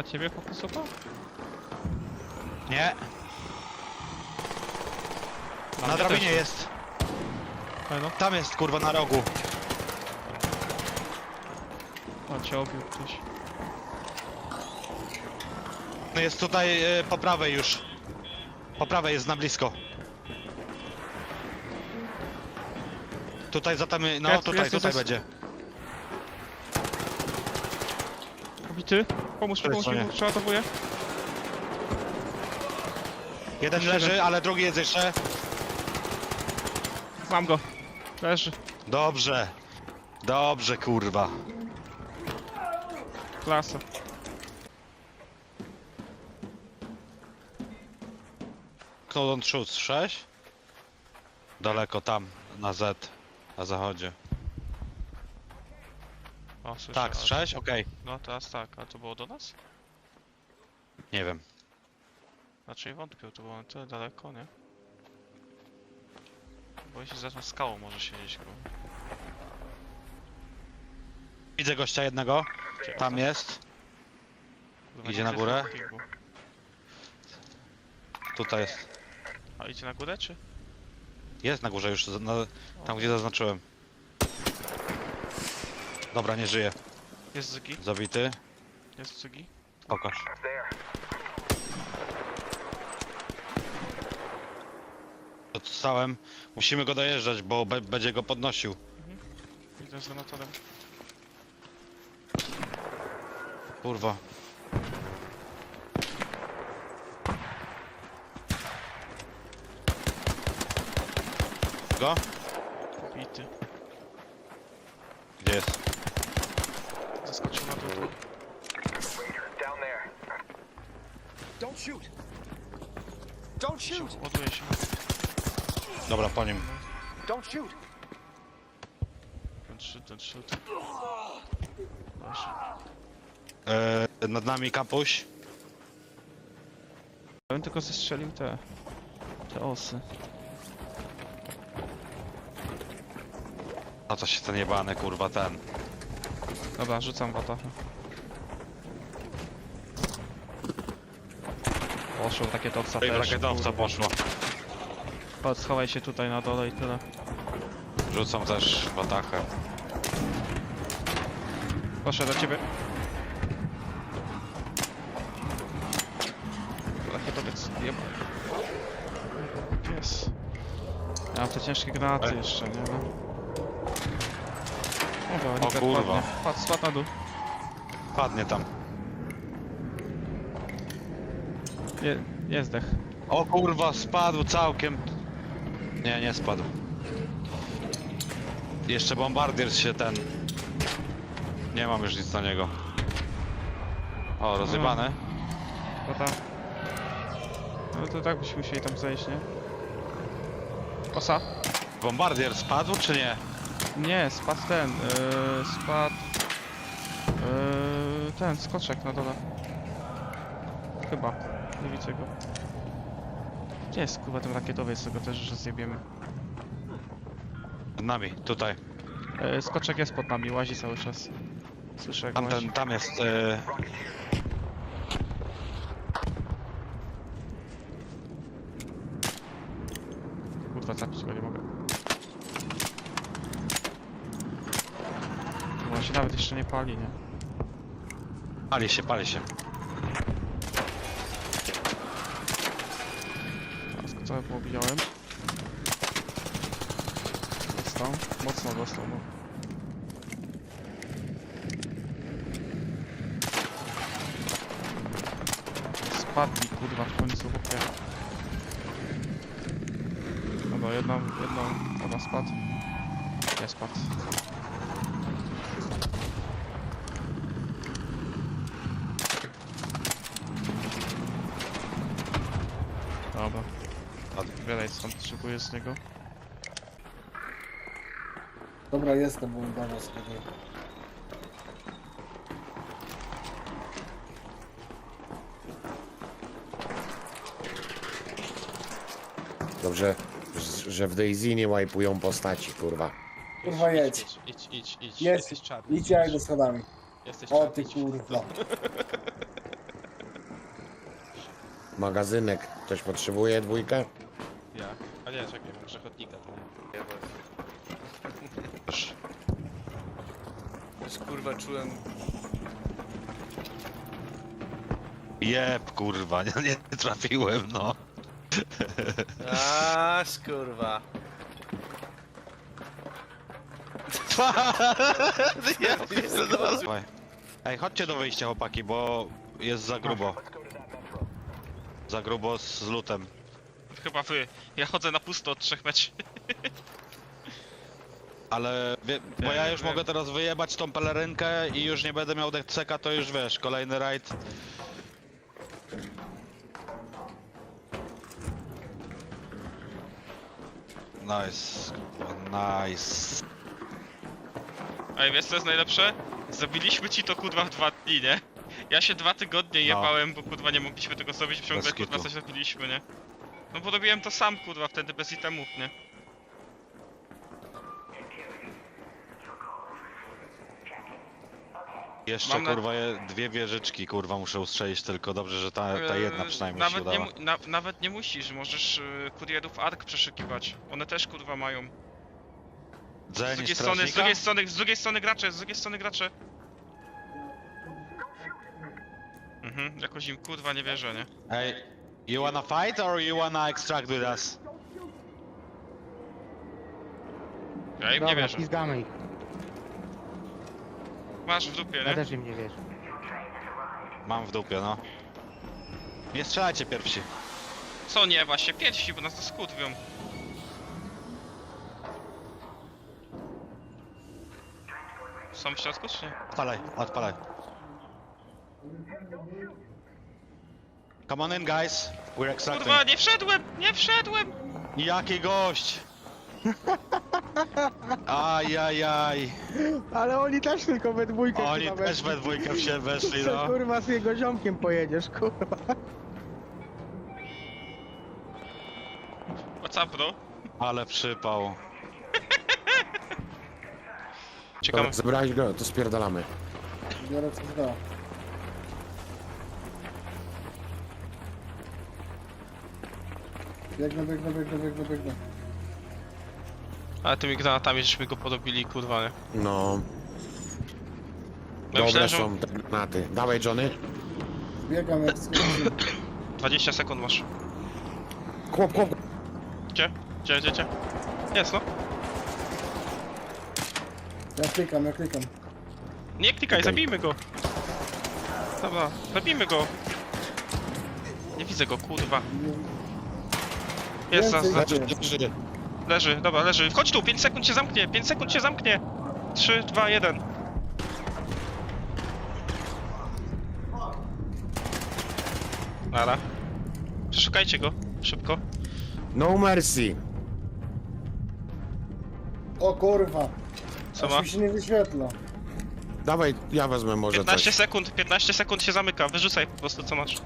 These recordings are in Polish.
Na ciebie fokusował? Nie, na mnie drabinie też. jest. No, Tam jest kurwa na rogu. on cię obił ktoś. Jest tutaj e, po prawej już. Po prawej jest na blisko. Tutaj za tam, no Jest, tutaj, jest, tutaj jest. będzie. Obity? Pomóż mi, pomóż mi, przeładowuję. Jeden leży, ale drugi jest jeszcze. Mam go. Leży. Dobrze. Dobrze, kurwa. Klasa. Knowdon Schutz 6. Daleko tam, na Z, na zachodzie. O, słyszę. Tak, ale- 6? Okej. No teraz tak, a to było do nas? Nie wiem. Raczej wątpię, to było na tyle daleko, nie? Bo się za tą skałą może siedzieć go. Widzę gościa jednego. Gdzie? Tam jest. Kurwa, idzie nie na widzę górę? pingu. Tutaj jest. A idzie na górę, czy? Jest na górze już, na, tam gdzie zaznaczyłem. Dobra, nie żyje. Jest Zygi? Zabity. Jest Zygi? Pokaż. Dostałem. Musimy go dojeżdżać, bo be, będzie go podnosił. Idę z granatorem. Kurwa. Go? Bity. Gdzie jest? Zaskoczył na dół. Down there. Don't shoot. Don't shoot. ładuje się. Dobra, po nim. Don't shoot. Ten shoot, ten shoot. Leży. E, nad nami kapuś. Ja bym tylko zestrzelił te... te osy. A co się ten jebany, kurwa, ten. Dobra, rzucam watachę. Poszło takie topca Ej, też. rakietowca poszło. Chodź, schowaj się tutaj na dole i tyle. Rzucam też watachę. Proszę do ciebie. Rakietowiec, jeba. Pies. Ja mam te ciężkie granaty jeszcze, nie no. O, O Niker kurwa. padnie. Padł, spadł na dół. Padnie tam. Je, jest zdech. O kurwa, spadł całkiem. Nie, nie spadł. Jeszcze bombardier się ten. Nie mam już nic na niego. O, rozjebane. Kota. No to tak byśmy musieli tam zejść, nie? Kosa? Bombardier spadł czy nie? Nie, spadł ten, yy, spadł... Yy, ten, skoczek na dole. Chyba, nie widzę go. Gdzie jest kurwa ten rakietowiec, tego też już zjebiemy. Nad nami, tutaj. Yy, skoczek jest pod nami, łazi cały czas. Słyszę jak łazi. Tamten, tam jest. E, Kurwa, zapić go nie mogę. Bo On się nawet jeszcze nie pali, nie? pali się, pali się. Teraz go trochę poobijałem. Dostał. Mocno dostał, no. Spadli, kurwa, w końcu chłopie. Dobra, jedną, jedną, ona spadł. Nie spadł. Dobra. Wiele stąd szykuję z niego. Dobra, jestem, bo do nas kiedy. Dobrze, że- że w Daisy nie łajpują postaci, kurwa. Kurwa jedź. Idź, idź, idź, idź. Jest. Jesteś czarny. Idź jak do schodami. Jesteś O czarny, ty idź. kurwa. Magazynek. Ktoś potrzebuje dwójkę? Ja. A nie, czekaj, mam przechodnika. to nie. Ja Też. Już kurwa czułem. Jeb, kurwa, nie, nie trafiłem, no. Aż kurwa. Ja pierdolę. Dawaj. Ej, chodźcie do wyjścia, chłopaki, bo jest za grubo. Za grubo z lutem. Chyba wy. Ja chodzę na pusto od trzech meczów. Ale, wie, bo ja już mogę teraz wyjebać tą pelerynkę i już nie będę miał DCK, to już wiesz, kolejny rajd. Nice, kurwa, nice. Ej, wiesz co jest najlepsze? Zabiliśmy ci to kurwa w dwa dni, nie? Ja się dwa tygodnie jebałem, bo kurwa nie mogliśmy tego zrobić, ciągle Bez kurwa kitu. coś robiliśmy, nie? No bo robiłem to sam kurwa wtedy bez itemów, nie? Jeszcze Mam na- kurwa je, dwie wieżyczki kurwa muszę ustrzelić tylko dobrze, że ta, ta jedna Eee, przynajmniej nawet się udała. nie, mu- na, Nawet nie musisz, możesz y, kurierów ARK przeszukiwać. One też kurwa mają. Z Dzeń drugiej strony, z strażnika? drugiej strony, z drugiej strony gracze, z drugiej strony gracze. Mhm, jakoś im kurwa nie wierzę, nie? Hey, you wanna fight or you wanna extract with us? Ja im nie Dobra, wierzę. ich. Masz w dupie, Ja nie? też im nie wierzę. Mam w dupie, no. Nie strzelajcie pierwsi. Co nie, właśnie pierwsi, bo nas to skutwią. Są w środku, czy nie? Odpalaj, odpalaj. Come on in guys, we're extracting. Kurwa, nie wszedłem! Nie wszedłem! Jaki gość! Ajajaj, Ale oni też tylko we dwójkę oni chyba też weszli. we dwójkę w się weszli, Co no. kurwa z jego ziomkiem pojedziesz, kurwa. What's up, bro? Ale przypał. Ciekawe. Dobra, zebrałeś go, to spierdalamy. Biorę co da. Biegnę, biegnę, biegnę, biegnę, biegnę. Ale tymi granatami żeśmy go podobili, kurwa, nie? No, Ja dobre myślałem, że są te granaty. Dawaj Johnny. Biegam jak skończy. 20 sekund masz. Chłop, chłop. Gdzie? Gdzie, gdzie, gdzie? Jest, no. Ja klikam, ja klikam. Nie klikaj, Okej. zabijmy go. Dobra, zabijmy go. Nie widzę go, kurwa. Jest, za, Więcej. za. Leży, dobra, leży. Wchodź tu, 5 sekund się zamknie, 5 sekund się zamknie. 3, 2, 1. Nara. Przeszukajcie go, szybko. No mercy. O kurwa. Co Aż ma? mi się nie wyświetla. Dawaj, ja wezmę może 15 coś. sekund, 15 sekund się zamyka, wyrzucaj po prostu co masz.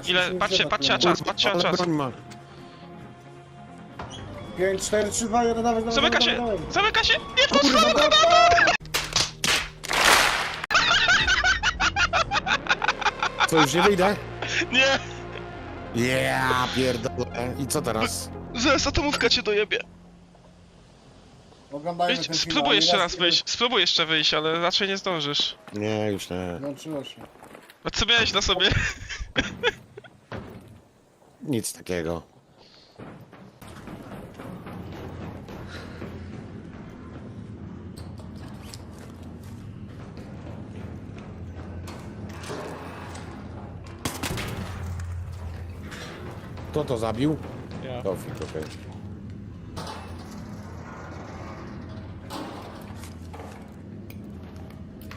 Aż mi Ile- nie patrzcie, wyświetla. patrzcie na czas, patrzcie na Ale czas. broń ma. 5, 4, 3, 2, 1, dawaj, dawaj, Zamyka dawaj, się! dawaj. Zamyka się! Nie to Kurwa, Co, już nie wyjdę? Nie! Yeah, pierdolę. I co teraz? Zaraz atomówka cię dojebie. Oglądajmy Wyjdź, ten film, spróbuj jeszcze raz raz wyjść, spróbuj jeszcze wyjść, ale raczej nie zdążysz. Nie, już nie. Włączyło się. A co miałeś na sobie? Nic takiego. Kto to zabił? Ja. Tofik, okej.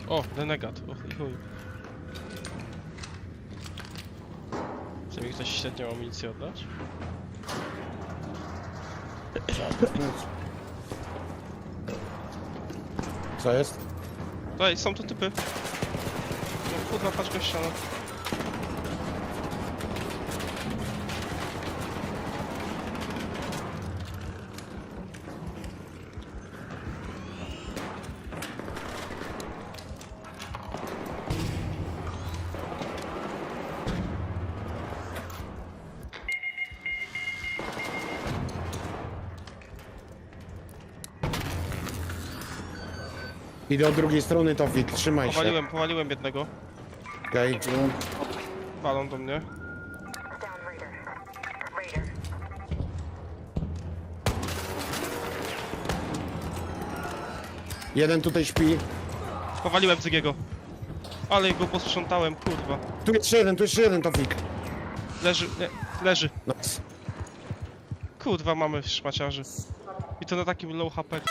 O, renegat, o chuj, chuj. Chce mi ktoś średnią amunicję oddać? Co jest? Ej, są tu typy. No kurwa, patrz gościa, Idę od drugiej strony, Tofik, trzymaj się. Powaliłem, powaliłem jednego. Okej. Walą do mnie. Jeden tutaj śpi. Powaliłem Zygiego. Ale go posprzątałem, kurwa. Tu jeszcze jeden, tu jeszcze jeden, Tofik. Leży, nie, leży. Nice. Kurwa, mamy szmaciarzy. I to na takim low HP.